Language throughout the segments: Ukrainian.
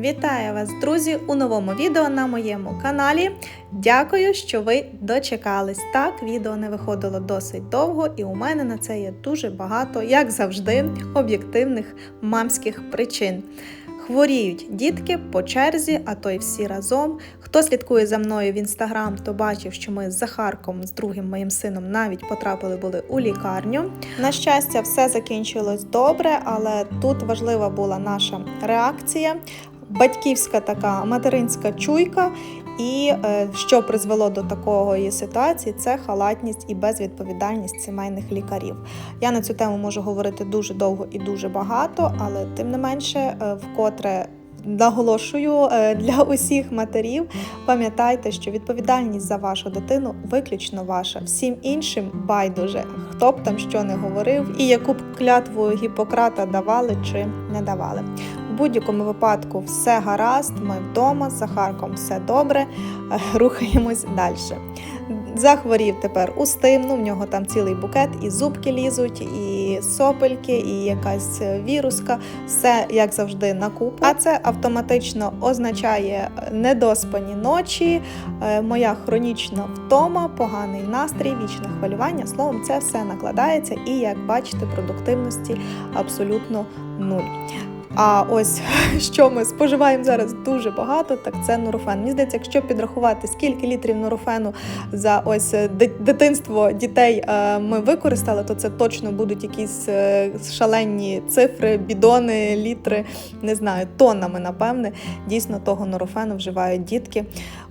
Вітаю вас, друзі, у новому відео на моєму каналі. Дякую, що ви дочекались. Так, відео не виходило досить довго, і у мене на це є дуже багато, як завжди, об'єктивних мамських причин. Хворіють дітки по черзі, а то й всі разом. Хто слідкує за мною в інстаграм, то бачив, що ми з Захарком, з другим моїм сином, навіть потрапили були у лікарню. На щастя, все закінчилось добре, але тут важлива була наша реакція, батьківська така материнська чуйка. І е, що призвело до такої ситуації, це халатність і безвідповідальність сімейних лікарів. Я на цю тему можу говорити дуже довго і дуже багато, але тим не менше, е, вкотре наголошую е, для усіх матерів, пам'ятайте, що відповідальність за вашу дитину виключно ваша. Всім іншим байдуже, хто б там що не говорив, і яку б клятву Гіппократа давали чи не давали. Будь-якому випадку все гаразд, ми вдома з Захарком все добре, е, рухаємось далі. Захворів тепер устим, ну в нього там цілий букет, і зубки лізуть, і сопельки, і якась віруска. Все як завжди на купу. А це автоматично означає недоспані ночі, е, моя хронічна втома, поганий настрій, вічне хвилювання. Словом, це все накладається, і як бачите, продуктивності абсолютно нуль. А ось що ми споживаємо зараз дуже багато, так це нурофен. Мені здається, якщо підрахувати, скільки літрів нурофену за ось е, дитинство дітей е, ми використали, то це точно будуть якісь е, шалені цифри, бідони, літри, не знаю, тоннами, напевне. Дійсно, того нурофену вживають дітки.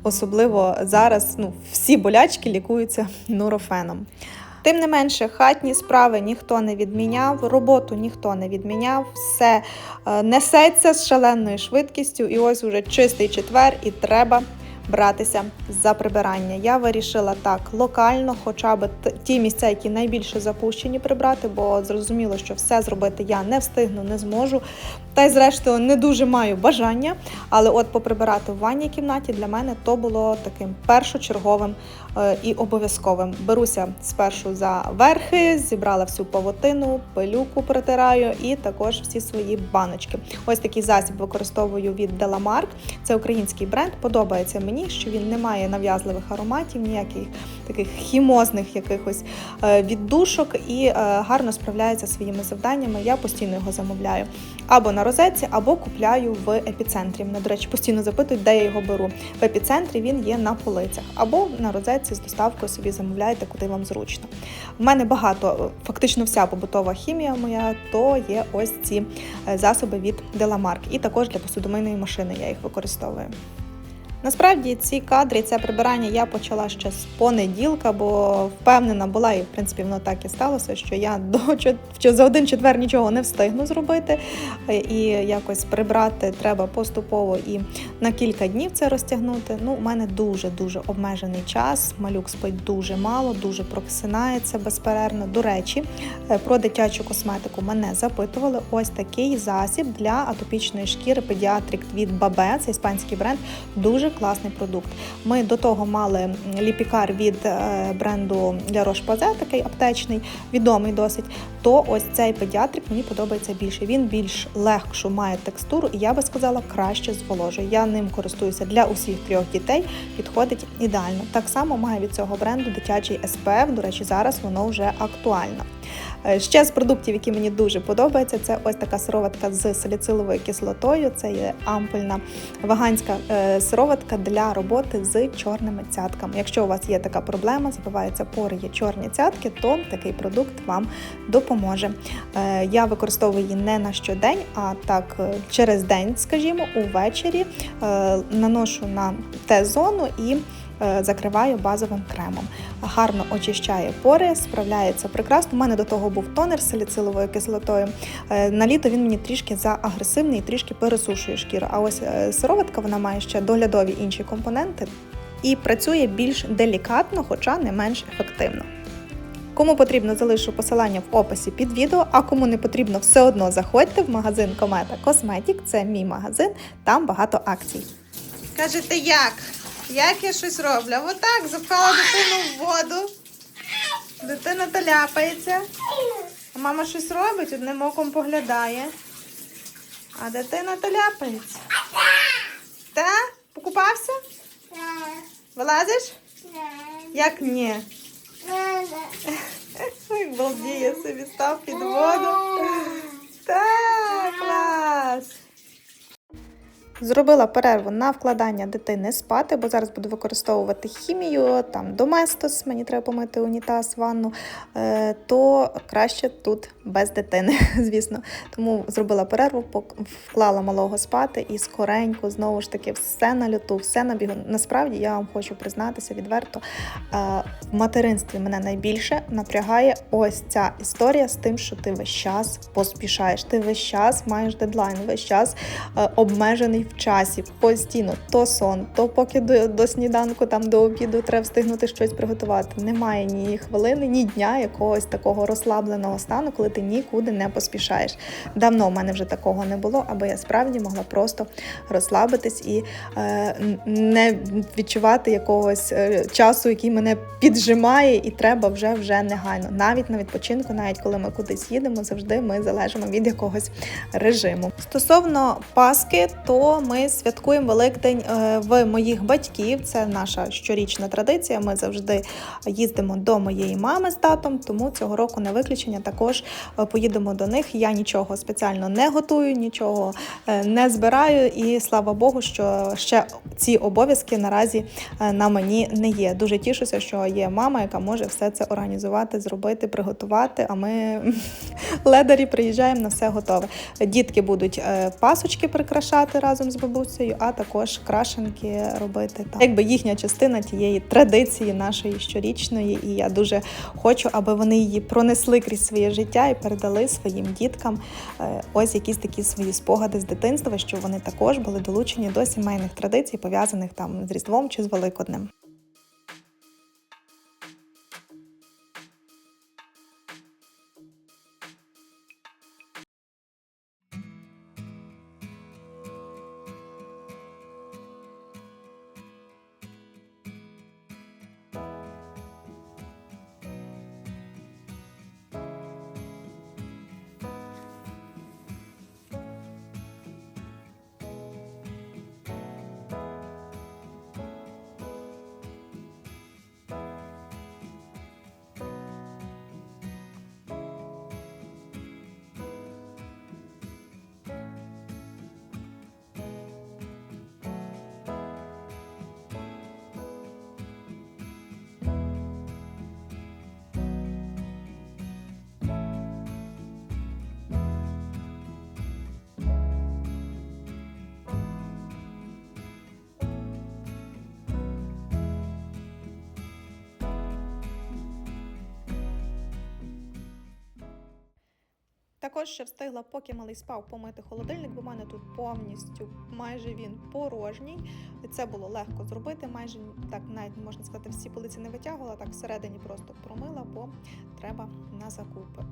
Особливо зараз ну, всі болячки лікуються нурофеном. Тим не менше, хатні справи ніхто не відміняв, роботу ніхто не відміняв, все е, несеться з шаленою швидкістю, і ось уже чистий четвер, і треба братися за прибирання. Я вирішила так локально, хоча б ті місця, які найбільше запущені, прибрати, бо зрозуміло, що все зробити я не встигну, не зможу. Та й зрештою не дуже маю бажання. Але от поприбирати в ванній кімнаті для мене то було таким першочерговим і обов'язковим. Беруся спершу за верхи, зібрала всю павутину, пилюку протираю і також всі свої баночки. Ось такий засіб використовую від Delamark. Це український бренд. Подобається мені, що він не має нав'язливих ароматів, ніяких таких хімозних якихось е, віддушок і е, гарно справляється своїми завданнями. Я постійно його замовляю або на розетці, або купляю в епіцентрі. Мене, до речі, постійно запитують, де я його беру. В епіцентрі він є на полицях, або на розетці з доставкою собі замовляєте, куди вам зручно. У мене багато, фактично вся побутова хімія моя, то є ось ці е, засоби від Деламарк. І також для посудомийної машини я їх використовую. Насправді ці кадри, це прибирання я почала ще з понеділка, бо впевнена була, і в принципі воно так і сталося, що я до за один четвер нічого не встигну зробити. Е, І якось прибрати треба поступово і на кілька днів це розтягнути. Ну, у мене дуже дуже обмежений час. Малюк спить дуже мало, дуже прокисинається безперервно. До речі, е, про дитячу косметику мене запитували. Ось такий засіб для атопічної шкіри педіатрик від Бабе, це іспанський бренд. Дуже класний продукт. Ми до того мали ліпікар від е, бренду для Roche-Posay, такий аптечний, відомий досить. То ось цей педіатрик мені подобається більше. Він більш легшу має текстуру, і я би сказала, краще зволожує. Я ним користуюся для усіх трьох дітей, підходить ідеально. Так само має від цього бренду дитячий SPF, До речі, зараз воно вже актуально. Е, Ще з продуктів, які мені дуже подобаються, це ось така сироватка з саліциловою кислотою. Це є ампульна веганська е, сироватка для роботи з чорними цятками. Якщо у вас є така проблема, забиваються пори, є чорні цятки, то такий продукт вам допоможе. Е, Я використовую її не на щодень, а так через день, скажімо, увечері наношу на Т-зону і е, закриваю базовим кремом. Гарно очищає пори, справляється прекрасно. У мене до того був тонер з саліциловою кислотою. Е, На літо він мені трішки заагресивний і трішки пересушує шкіру. А ось е, сироватка вона має ще доглядові інші компоненти і працює більш делікатно, хоча не менш ефективно. Кому потрібно, залишу посилання в описі під відео, а кому не потрібно, все одно заходьте в магазин Комета Косметік. Це мій магазин, там багато акцій. Кажете, як? Як я щось роблю? Отак запхала дитину в воду. Дитина то ляпається. А мама щось робить, одним оком поглядає. А дитина то ляпається. Та? Покупався? Вилазиш? Як ні? Ой, балдіє собі став під воду. Так, клас. Зробила перерву на вкладання дитини спати, бо зараз буду використовувати хімію, там доместос, мені треба помити унітаз, ванну, е, то краще тут без дитини, звісно. Тому зробила перерву, вклала малого спати і скоренько, знову ж таки, все на люту, все на бігу. Насправді я вам хочу признатися відверто. е, В материнстві мене найбільше напрягає ось ця історія з тим, що ти весь час поспішаєш. Ти весь час маєш дедлайн, весь час е, обмежений в часі, постійно то сон, то поки до, до сніданку, там до обіду треба встигнути щось приготувати. Немає ні хвилини, ні дня якогось такого розслабленого стану, коли ти нікуди не поспішаєш. Давно в мене вже такого не було, аби я справді могла просто розслабитись і е, не відчувати якогось е, часу, який мене піджимає, і треба вже вже негайно. Навіть на відпочинку, навіть коли ми кудись їдемо, завжди ми залежимо від якогось режиму. Стосовно Паски, то ми святкуємо Великдень е, в моїх батьків. Це наша щорічна традиція. Ми завжди їздимо до моєї мами з татом, тому цього року не виключення. Також поїдемо до них. Я нічого спеціально не готую, нічого е, не збираю, і слава Богу, що ще ці обов'язки наразі е, на мені не є. Дуже тішуся, що є мама, яка може все це організувати, зробити, приготувати. А ми ледарі приїжджаємо на все готове. Дітки будуть е, пасочки прикрашати разом з бабусею, а також крашенки робити. Там. Якби їхня частина тієї традиції нашої щорічної, і я дуже хочу, аби вони її пронесли крізь своє життя і передали своїм діткам е, ось якісь такі свої спогади з дитинства, що вони також були долучені до сімейних традицій, пов'язаних там з Різдвом чи з Великоднем. Також ще встигла, поки малий спав, помити холодильник, бо в мене тут повністю майже він порожній. Це було легко зробити. Майже так навіть можна сказати, всі полиці не витягувала, так всередині просто промила, бо треба на закупи.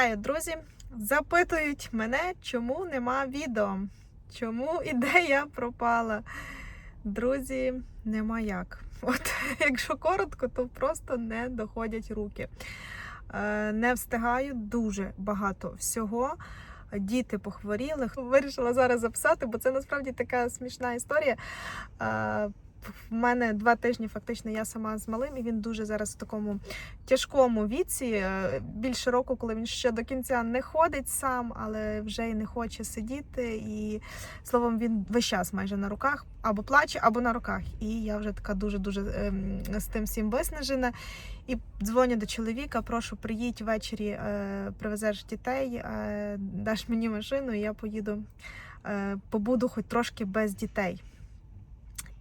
Вітаю, друзі! Запитують мене, чому нема відео, чому ідея пропала. Друзі, нема як. От, якщо коротко, то просто не доходять руки. Е, Не встигаю дуже багато всього. Діти похворіли. Вирішила зараз записати, бо це насправді така смішна історія. В мене два тижні фактично я сама з малим, і він дуже зараз в такому тяжкому віці. е, Більше року, коли він ще до кінця не ходить сам, але вже й не хоче сидіти. І словом, він весь час майже на руках або плаче, або на руках. І я вже така дуже дуже ем, з тим всім виснажена. І дзвоню до чоловіка, прошу, приїдь ввечері, е, привезеш дітей, е, даш мені машину, і я поїду, побуду хоч трошки без дітей.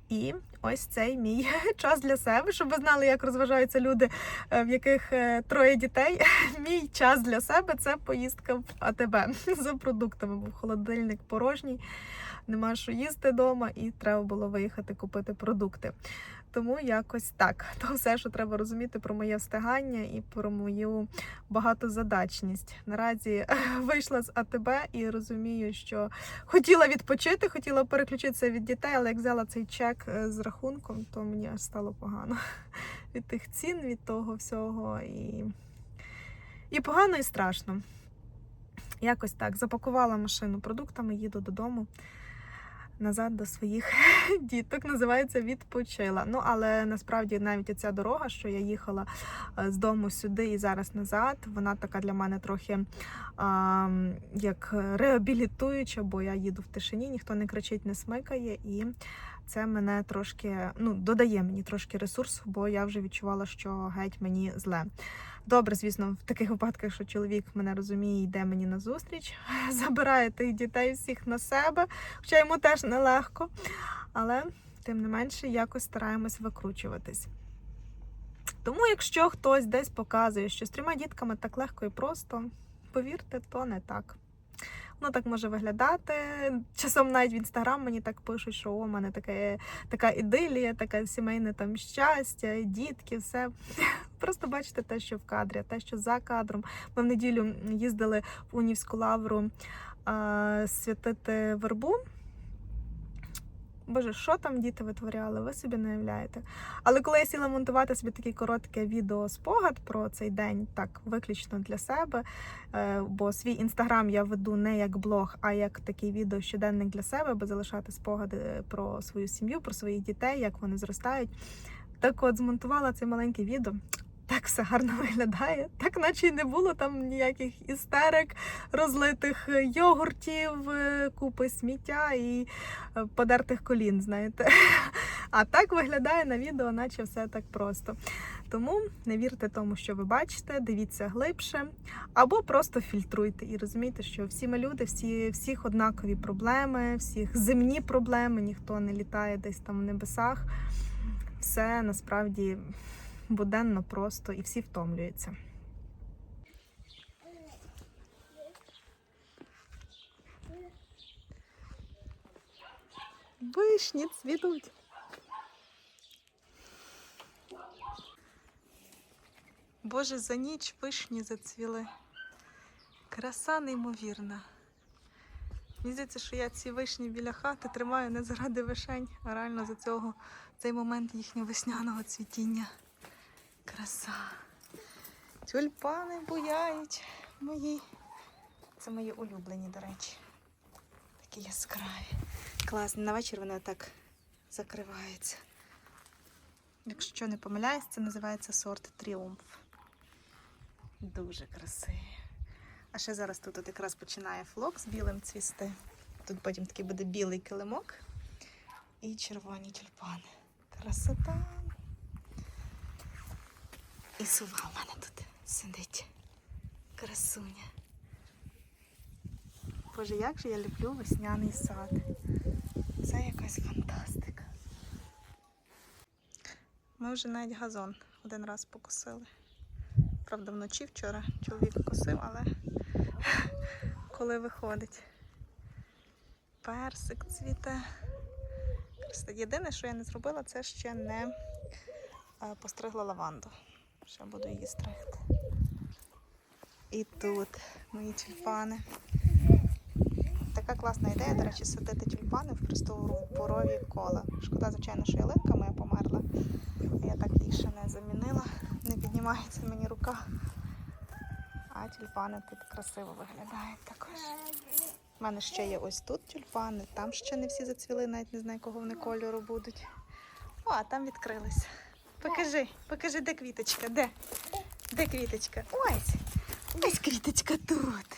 І ось цей мій час для себе, щоб ви знали, як розважаються люди, е, в яких е, троє дітей. Мій час для себе це поїздка в АТБ за продуктами, бо холодильник порожній. нема що їсти вдома, і треба було виїхати купити продукти. Тому якось так. То все, що треба розуміти про моє встигання і про мою багатозадачність. Наразі вийшла з АТБ і розумію, що хотіла відпочити, хотіла переключитися від дітей, але як взяла цей чек е, з рахунком, то мені аж стало погано від тих цін, від того всього. І, і погано, і страшно. Якось так. Запакувала машину продуктами, їду додому. Назад до своїх діток називається відпочила. Ну але насправді навіть ця дорога, що я їхала е, з дому сюди і зараз назад, вона така для мене трохи а, як реабілітуюча, бо я їду в тишині, ніхто не кричить, не смикає, і це мене трошки ну додає мені трошки ресурсу, бо я вже відчувала, що геть мені зле. Добре, звісно, в таких випадках, що чоловік мене розуміє, йде мені на зустріч, забирає тих дітей всіх на себе, хоча йому теж нелегко. Але тим не менше якось стараємось викручуватись. Тому, якщо хтось десь показує, що з трьома дітками так легко і просто, повірте, то не так. Воно так може виглядати. Часом навіть в інстаграм мені так пишуть, що у мене таке, така ідилія, таке сімейне там щастя, дітки, все. Просто бачите те, що в кадрі, те, що за кадром. Ми в неділю їздили в Унівську лавру а, святити вербу. Боже, що там діти витворяли, ви собі не уявляєте. Але коли я сіла монтувати собі таке коротке відео спогад про цей день, так виключно для себе, е, бо свій інстаграм я веду не як блог, а як такий відео щоденник для себе, аби залишати спогади про свою сім'ю, про своїх дітей, як вони зростають. Так от змонтувала це маленьке відео. Так все гарно виглядає, так наче й не було там ніяких істерик, розлитих йогуртів, е, купи сміття і е, подертих колін, знаєте. А так виглядає на відео, наче все так просто. Тому не вірте тому, що ви бачите, дивіться глибше, або просто фільтруйте і розумійте, що всі ми люди, всі, всіх однакові проблеми, всіх земні проблеми, ніхто не літає десь там в небесах. Все насправді буденно просто і всі втомлюються. Вишні цвітуть. Боже, за ніч вишні зацвіли. Краса неймовірна. Мені здається, що я ці вишні біля хати тримаю не заради вишень, а реально за цього цей момент їхнього весняного цвітіння. Краса. Тюльпани буяють мої. Це мої улюблені, до речі. Такі яскраві. Класно, на вечір вони так закриваються. Якщо не помиляюсь, це називається сорт Тріумф. Дуже красиві. А ще зараз тут от якраз починає флок з білим цвісти. Тут потім такий буде білий килимок і червоні тюльпани. Красота. І сова в мене тут сидить. Красуня. Боже, як же я люблю весняний сад. Це якась фантастика. Ми вже навіть газон один раз покосили. Правда, вночі вчора чоловік косив, але коли виходить. Персик цвіте. Єдине, що я не зробила, це ще не е, постригла лаванду. Ще буду її стригти. І тут мої тюльпани. Така класна ідея, до речі, садити тюльпани в пристовборові кола. Шкода, звичайно, що ялинка моя померла. Я так її ще не замінила. Не піднімається мені рука. А тюльпани тут красиво виглядають також. У мене ще є ось тут тюльпани, там ще не всі зацвіли, навіть не знаю, якого вони кольору будуть. О, а там відкрилися. Покажи, покажи, де квіточка, де? Де квіточка? Ось! Ось квіточка тут.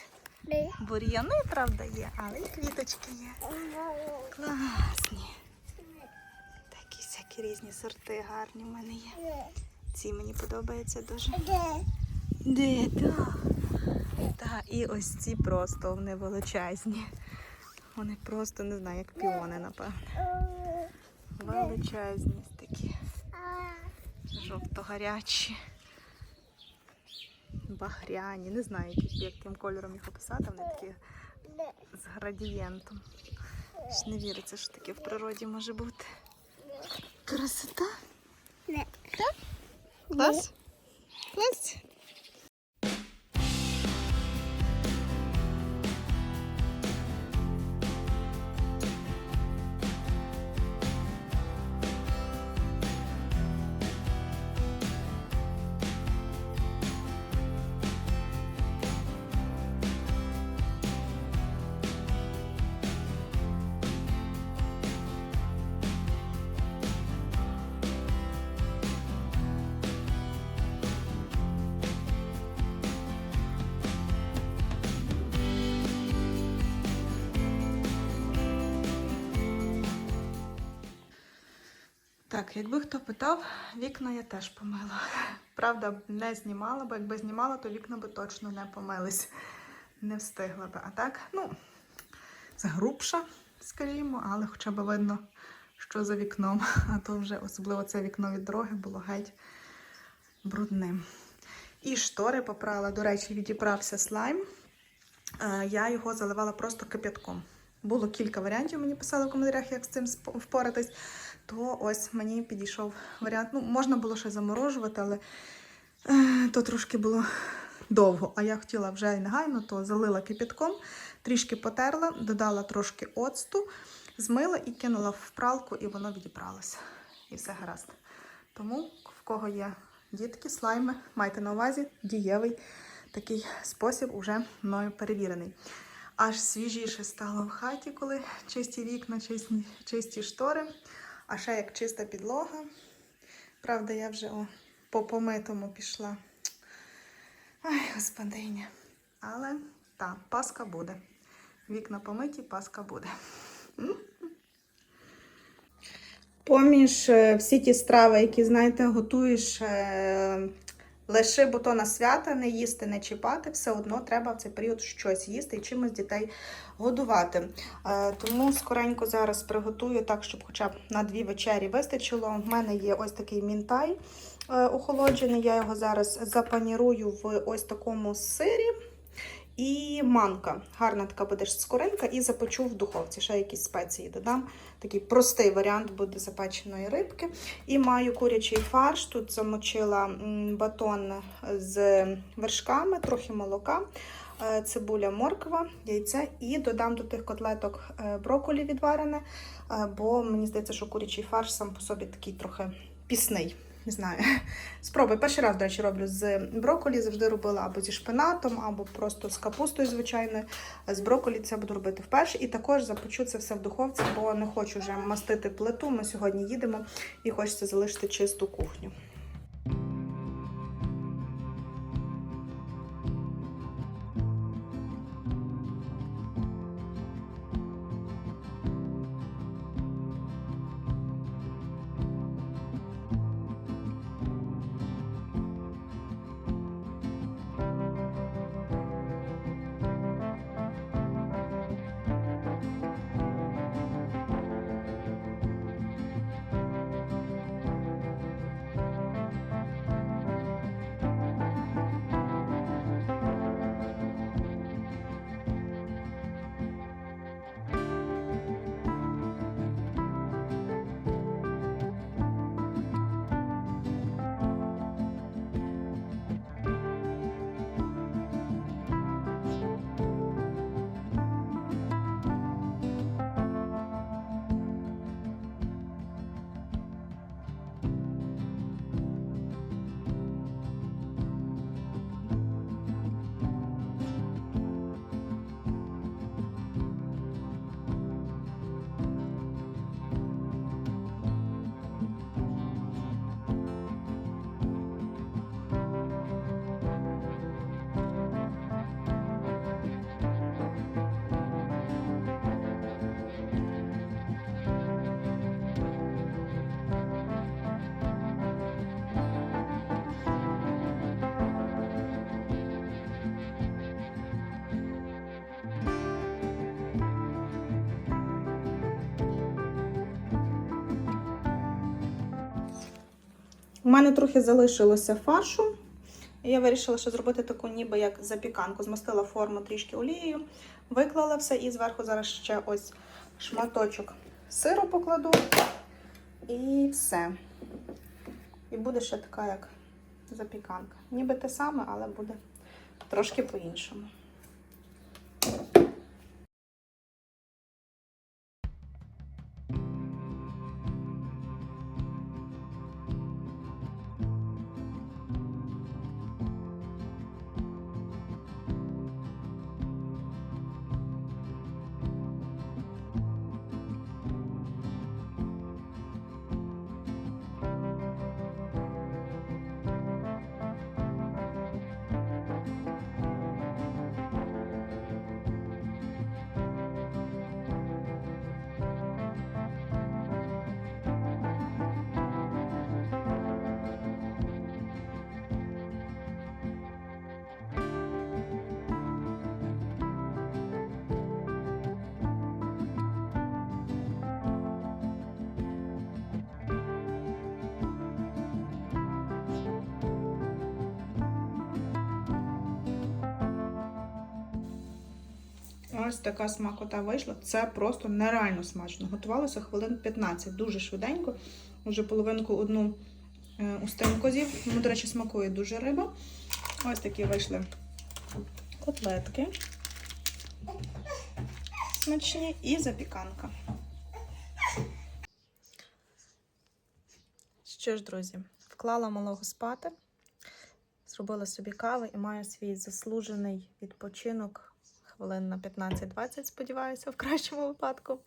Бур'яни, правда, є, але і квіточки є. Класні. Такі всякі різні сорти гарні в мене є. Ці мені подобаються дуже. Де? Так. Так, і ось ці просто вони величезні. Вони просто не знаю, як піони, напевно. Величезні такі. Жовто-гарячі. Багряні. Не знаю, яким кольором їх описати. Вони такі з градієнтом. Ж не віриться, що таке в природі може бути. Красота. Клас? Клас? Так, якби хто питав, вікна я теж помила. Правда, не знімала, бо якби знімала, то вікна би точно не помились. Не встигла би. А так, ну, загрубша, скажімо, але хоча б видно, що за вікном. А то вже особливо це вікно від дороги було геть брудним. І штори попрала, до речі, відібрався слайм. Е, Я його заливала просто кип'ятком. Було кілька варіантів, мені писали в коментарях, як з цим впоратись. То ось мені підійшов варіант. Ну, можна було ще заморожувати, але е, то трошки було довго. А я хотіла вже негайно, то залила кипятком, трішки потерла, додала трошки оцту, змила і кинула в пралку, і воно відібралося. І все гаразд. Тому, в кого є дітки, слайми, майте на увазі, дієвий такий спосіб уже мною перевірений. Аж свіжіше стало в хаті, коли чисті вікна, чисті, чисті штори, а ще як чиста підлога. Правда, я вже о, по помитому пішла. Ай, господиня. Але та, паска буде. Вікна помиті, паска буде. Поміж е, всі ті страви, які, знаєте, готуєш е, лише бутона свята, не їсти, не чіпати, все одно треба в цей період щось їсти і чимось дітей годувати. Е, Тому скоренько зараз приготую так, щоб хоча б на дві вечері вистачило. У мене є ось такий мінтай е, охолоджений. Я його зараз запанірую в ось такому сирі. І манка. Гарна така буде скоринка, і запечу в духовці. Ще якісь спеції додам. Такий простий варіант буде запеченої рибки. І маю курячий фарш. Тут замочила батон з вершками, трохи молока, е, цибуля, морква, яйце. І додам до тих котлеток е, брокколі відварене, е, бо мені здається, що курячий фарш сам по собі такий трохи пісний. Не знаю. Спробуй. Перший раз, до речі, роблю з брокколі. Завжди робила або зі шпинатом, або просто з капустою звичайно. З брокколі це буду робити вперше. І також запечу це все в духовці, бо не хочу вже мастити плиту. Ми сьогодні їдемо і хочеться залишити чисту кухню. Мене трохи залишилося фаршу. Я вирішила ще зробити таку ніби як запіканку. Змастила форму трішки олією, виклала все і зверху зараз ще ось шматочок сиру покладу і все. І буде ще така, як запіканка. Ніби те саме, але буде трошки по-іншому. Ось така смакота вийшла. Це просто нереально смачно. Готувалося хвилин 15, дуже швиденько. Вже половинку одну е, устинку з'їв. Йому, до речі, смакує дуже риба. Ось такі вийшли котлетки. Смачні і запіканка. Що ж, друзі, вклала малого спати, зробила собі кави і маю свій заслужений відпочинок хвилин на 15-20, сподіваюся, в кращому випадку.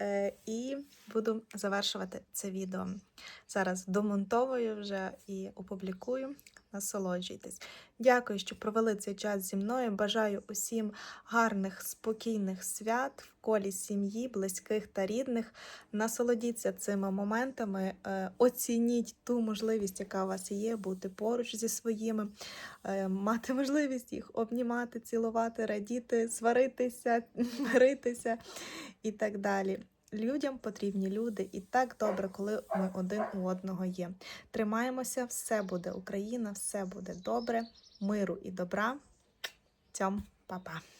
Е, і буду завершувати це відео. Зараз домонтовую вже і опублікую. Насолоджуйтесь. Дякую, що провели цей час зі мною. Бажаю усім гарних, спокійних свят в колі сім'ї, близьких та рідних. Насолодіться цими моментами, е, оцініть ту можливість, яка у вас є, бути поруч зі своїми, е, мати можливість їх обнімати, цілувати, радіти, сваритися, миритися і так далі. Людям потрібні люди, і так добре, коли ми один у одного є. Тримаємося, все буде Україна, все буде добре, миру і добра. Цьом, па-па.